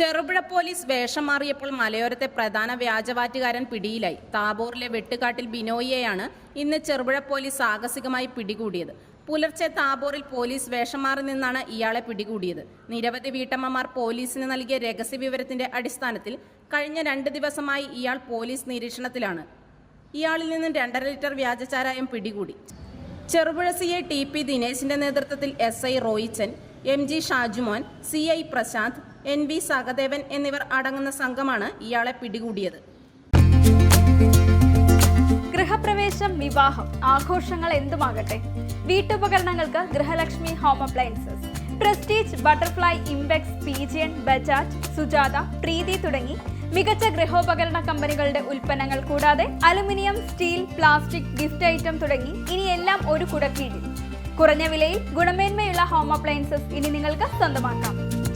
Cherupuzha police വേഷം മാറിയപ്പോൾ മലയോരത്തെ പ്രധാന വ്യാജവാറ്റുകാരൻ പിടിയിലായി. താബോറിലെ വെട്ടുകാട്ടിൽ ബിനോയിയെയാണ് ഇന്ന് ചെറുപുഴ പോലീസ് സാഹസികമായി പിടികൂടിയത്. പുലർച്ചെ താബോറിൽ പോലീസ് വേഷം മാറി നിന്നാണ് ഇയാളെ പിടികൂടിയത്. നിരവധി വീട്ടമ്മമാർ പോലീസിന് നൽകിയ രഹസ്യ വിവരത്തിന്റെ അടിസ്ഥാനത്തിൽ കഴിഞ്ഞ രണ്ട് ദിവസമായി ഇയാൾ പോലീസ് നിരീക്ഷണത്തിലാണ്. ഇയാളിൽ നിന്നും രണ്ടര ലിറ്റർ വ്യാജചാരായം പിടികൂടി. Cherupuzha C I T P ദിനേശിന്റെ നേതൃത്വത്തിൽ S I Roichan M G Shajumon C I Prashanth N V Sahadevan എന്നിവർ അടങ്ങുന്ന സംഘമാണ് ഇയാളെ പിടികൂടിയത്. ഗൃഹപ്രവേശം വിവാഹം ആഘോഷങ്ങൾ എന്തുമാകട്ടെ? വീട്ടുപകരണങ്ങൾക്ക് Grihalakshmi home appliances Prestige Butterfly Impex Pigeon Bajaj Sujata Preethi തുടങ്ങി മികച്ച ഗൃഹോപകരണ കമ്പനികളുടെ ഉൽപ്പന്നങ്ങൾ കൂടാതെ aluminium steel plastic gift item തുടങ്ങി ഇനി എല്ലാം ഒരു കുടക്കീഴിൽ. കുറഞ്ഞ വിലയിൽ ഗുണമേന്മയുള്ള ഹോം അപ്ലയൻസസ് ഇനി നിങ്ങൾക്ക് സ്വന്തമാക്കാം.